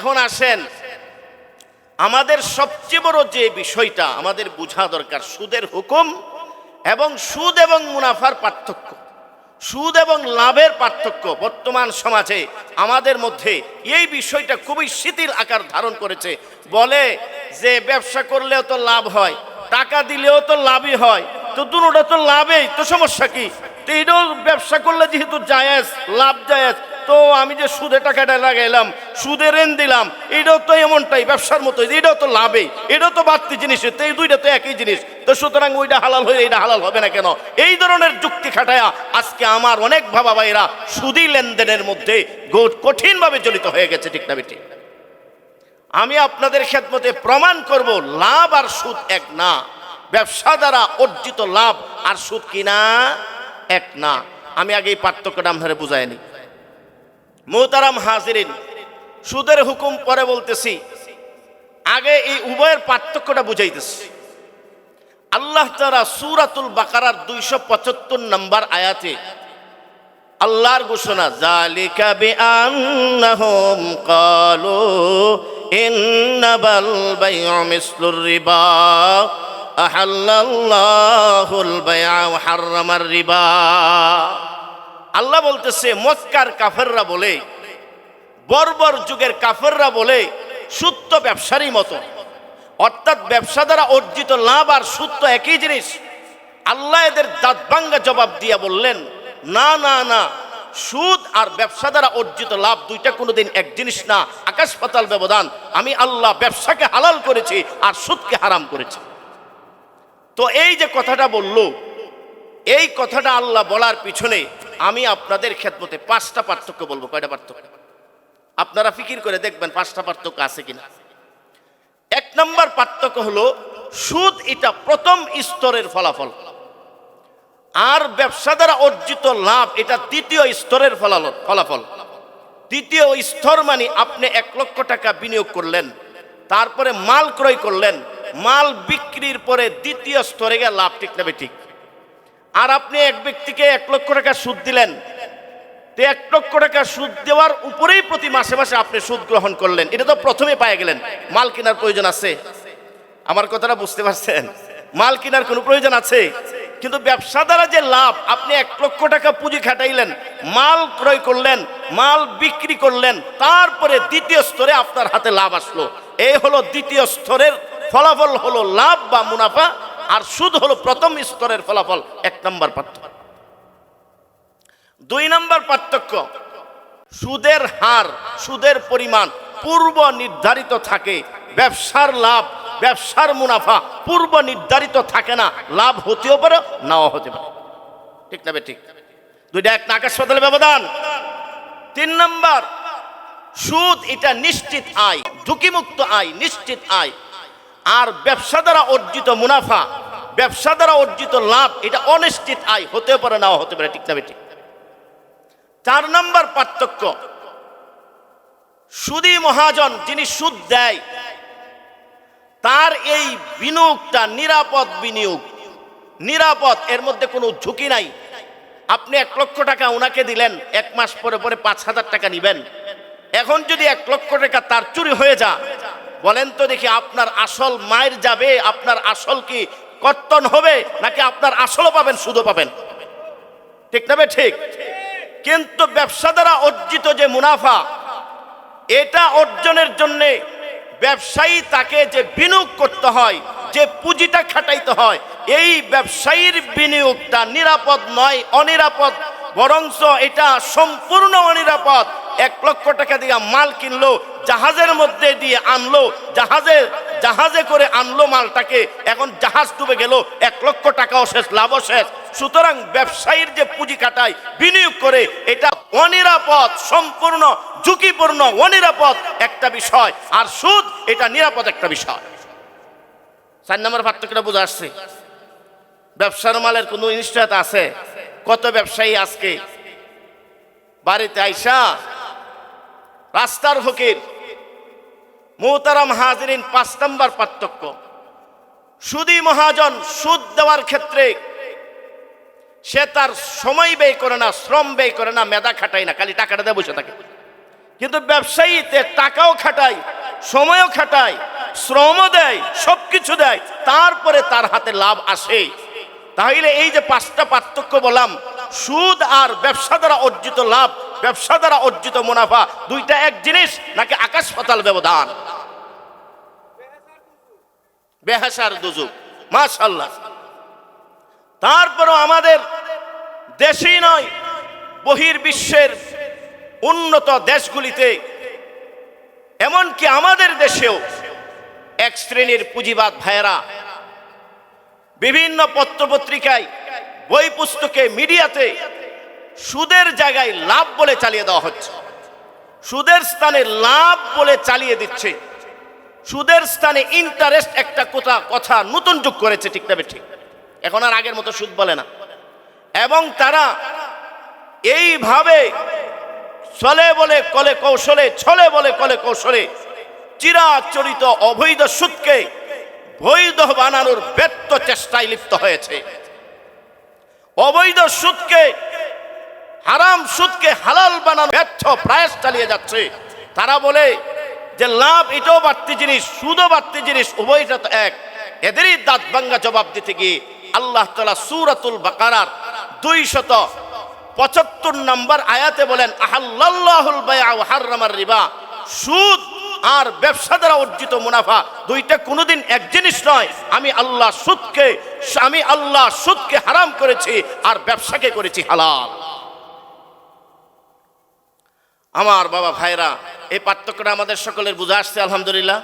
এখন আসেন। আমাদের সবচেয়ে বড় যে বিষয়টা, আমাদের বোঝা দরকার, সুদের হুকুম এবং সুদ এবং মুনাফার পার্থক্য। সুদ এবং লাভের পার্থক্য বর্তমান সমাজে আমাদের মধ্যে, এই বিষয়টা খুবই শিথিল আকার ধারণ করেছে। বলে যে ব্যবসা করলেও তো লাভ হয়, টাকা দিলেও তো লাভই হয়, তো দুটোটা তো লাভেই, তো সমস্যা কি? তো এটাও ব্যবসা করলে যেহেতু জায়েজ, লাভ জায়েজ তো আমি যে সুদে টাকাটা লাগাইলাম, সুদে ঋণ দিলাম, এটাও তো এমনটাই, ব্যবসার মতো এটাও তো লাভেই, এটাও তো বাড়তি জিনিস, তো এই দুইটা তো একই জিনিস, তো সুতরাং ওইটা হালাল হয়ে এটা হালাল হবে না কেন? এই ধরনের যুক্তি খাটায়া আজকে আমার অনেক ভাবা ভাইরা সুদি লেনদেনের মধ্যে কঠিনভাবে জড়িত হয়ে গেছে, ঠিক না বেটি আমি আপনাদের খেদমতে প্রমাণ করব, লাভ আর সুদ এক না, ব্যবসা দ্বারা অর্জিত লাভ আর সুদ কিনা এক না। আমি আগে এই পার্থক্যটা আপনারা বুঝাইনি। মোহতারাম হাজিরিন, সুদের হুকুম পরে বলতেছি, আগে এই উভয়ের পার্থক্যটা বুঝাইতেছি। আল্লাহ তারা সুরাতুল বাকারার দুইশো পঁচাত্তর নম্বর আয়াতে আল্লাহর ঘোষণা জালিকা বিআন্নাহুম ক্বালু ইন্নাবাল বাইউ মিসলুর রিবা, আহাল্লাল্লাহুল বাই'a ওয়া হাররামার রিবা। আল্লাহ বলতেছে, মক্কার কাফেররা বলে, বর্বর যুগের কাফেররা বলে সুত্য ব্যবসারই মতো। অর্থাৎ ব্যবসা দ্বারা অর্জিত লাভ আর সুত্য একই জিনিস। আল্লাহ এদের দাঁতবাঙ্গা জবাব দিয়া বললেন, না না না, সুদ আর ব্যবসা দ্বারা অর্জিত লাভ দুইটা কোনোদিন এক জিনিস না। আকাশ পাতাল ব্যবধান, আমি আল্লাহ ব্যবসাকে হালাল করেছি আর সুদকে হারাম করেছি। তো এই যে কথাটা বলল, এই কথাটা আল্লাহ বলার পিছনে আমি আপনাদের খেদমতে পাঁচটা পার্থক্য বলব। কয়টা পার্থক্য? আপনারা ফিকির করে দেখবেন পাঁচটা পার্থক্য আছে কিনা। এক নম্বর পার্থক্য হলো, সুদ এটা প্রথম স্তরের ফলাফল। আর ব্যবসা দ্বারা অর্জিত লাভ এটা দ্বিতীয় স্তরের ফলাফল। দ্বিতীয় স্তর মানে আপনি এক লক্ষ টাকা বিনিয়োগ করলেন, তারপরে মাল ক্রয় করলেন, মাল বিক্রির পরে দ্বিতীয় স্তরে গিয়ে লাভ ঠিক নেবে ঠিক। আর আপনি এক ব্যক্তিকে এক লক্ষ টাকা সুদ দিলেন। তো এক লক্ষ টাকা সুদ দেওয়ার উপরেই প্রতি মাসে মাসে আপনি সুদ গ্রহণ করলেন। এটা তো প্রথমে পায়ে গেলেন। মাল কেনার প্রয়োজন আছে। আমার কথাটা বুঝতে পারছেন? মাল কেনার কোনো প্রয়োজন আছে? কিন্তু ব্যবসা দ্বারা যে লাভ, আপনি এক লক্ষ টাকা পুঁজি খাটাইলেন, মাল ক্রয় করলেন, মাল বিক্রি করলেন, তারপরে দ্বিতীয় স্তরে আপনার হাতে লাভ আসলো। এই হলো দ্বিতীয় স্তরের ফলাফল হলো লাভ বা মুনাফা আর সুদ হলো প্রথম স্তরের ফলাফল, এক নম্বর পার্থক্য। দুই নম্বর পার্থক্য, সুদের হার, সুদের পরিমাণ পূর্ব নির্ধারিত থাকে, ব্যবসার লাভ, ব্যবসার মুনাফা পূর্ব নির্ধারিত থাকে না, লাভ হতেও পারে, নাও হতে পারে। ঠিক না ঠিক? দুইটা এক নাকাশ পাতালে ব্যবধান। তিন নম্বর, সুদ এটা নিশ্চিত আয়, ঝুঁকিমুক্ত আয়, নিশ্চিত আয়। আর ব্যবসা দ্বারা অর্জিত মুনাফা ব্যবসা দ্বারা অর্জিত লাভ, এটা অনিশ্চিত আয় হতে পারে, নাও হতে পারে, ঠিক না ঠিক চার নম্বর পার্থক্য, সুদী মহাজন যিনি সুদ দেয়, তার এই বিনিয়োগটা নিরাপদ বিনিয়োগ, নিরাপদ, এর মধ্যে কোনো ঝুঁকি নাই। আপনি এক লক্ষ টাকা ওনাকে দিলেন, এক মাস পরে পরে পাঁচ হাজার টাকা নিবেন। এখন যদি এক লক্ষ টাকা তার চুরি হয়ে যা বলেন তো দেখি আপনার আসল মায়ের যাবে, আপনার আসল কি কর্তন হবে নাকি আপনার আসলও পাবেন, সুদও পাবেন? ঠিক না ঠিক? কিন্তু ব্যবসা দ্বারা অর্জিত যে মুনাফা, এটা অর্জনের জন্য ব্যবসায়ী তাকে যে বিনিয়োগ করতে হয়, যে পুঁজিটা খাটাইতে হয়, এই ব্যবসায়ীর বিনিয়োগটা নিরাপদ নয়, অনিরাপদ বরংস এটা সম্পূর্ণ অনিরাপদ। এক লক্ষ টাকা দিয়ে মাল কিনলো, জাহাজের মধ্যে দিয়ে আনলো জাহাজে জাহাজে করে আনলো মালটাকে, এখন জাহাজ ডুবে গেল, এক লক্ষ টাকাও শেষ, লাভও শেষ। সুতরাং ব্যবসায়ীর যে পুঁজি কাটায় বিনিয়োগ করে, এটা অনিরাপদ, সম্পূর্ণ, ঝুঁকিপূর্ণ, অনিরাপদ একটা বিষয়। আর সুদ, এটা নিরাপদ একটা বিষয়। চার নম্বর পার্থক্যটা বোঝা আসছে। ব্যবসার মালের কোনো নিশ্চয়তা আছে? কত ব্যবসায়ী আজকে বাড়িতে আইসা রাস্তার ফকির মোহতারাম হাজরিন পাঁচ নম্বর পার্থক্য। সুদী মহাজন সুদ দেওয়ার ক্ষেত্রে সে তার সময় ব্যয় করে না, শ্রম ব্যয় করে না, মেধা খাটায় না, খালি টাকাটা দিয়ে বসে থাকে। কিন্তু ব্যবসায়ীতে টাকাও খাটায়, সময়ও খাটায়, শ্রমও দেয় সব কিছু দেয়, তারপরে তার হাতে লাভ আসে। তাহলে এই যে পাঁচটা পার্থক্য বললাম, সুদ আর ব্যবসা দ্বারা অর্জিত লাভ, ব্যবসা দ্বারা অর্জিত মুনাফা, দুইটা এক জিনিস, নাকি আকাশ পাতাল ব্যবধান? বেহাসার দুজুক মাশাল্লাহ তারপরও আমাদের দেশেই নয় বহির বিশ্বের উন্নত দেশগুলিতে, এমনকি আমাদের দেশেও এক শ্রেণির পুঁজিবাদ ভাইয়েরা বিভিন্ন পত্রপত্রিকায় বই পুস্তকে মিডিয়াতে সুদের জায়গায় লাভ বলে চালিয়ে দেওয়া হচ্ছে। সুদের স্থানে লাভ বলে চালিয়ে দিচ্ছে। সুদের স্থানে ইন্টারেস্ট একটা কথা কথা নতুন যুগ করেছে, ঠিক না ঠিক এখন আর আগের মতো সুদ বলে না। এবং তারা এইভাবে চলে বলে কলে কৌশলে ছলে বলে কলে কৌশলে চিরাচরিত অবৈধ সুদকে বৈধ বানানোর ব্যর্থ চেষ্টায় লিপ্ত হয়েছে। অবৈধ সুদকে, হারাম সুদকে হালাল বানানোর ব্যর্থ প্রয়াস চালিয়ে যাচ্ছে। তারা বলে যে লাভ এটাও বাড়তি জিনিস, সুদও বাড়তি জিনিস উভয়টা তো এক। এদেরই দাঁত ভাঙ্গা জবাব দিতে গিয়ে আল্লাহ তালা সুরাতুল বাকারার দুই শত পঁচাত্তর নম্বর আয়াতে বলেন আহাল্লাহুল হাররামার রিবা। সুদ আর ব্যবসা দ্বারা অর্জিত মুনাফা দুইটা কোনোদিন এক জিনিস নয়। আমি আল্লাহ সুদকে, আমি আল্লাহ সুদকে হারাম করেছি আর ব্যবসাকে করেছি হালাল। আমার বাবা ভাইরা এই পার্থক্যটা আমাদের সকলের বুঝে আসছে আলহামদুলিল্লাহ।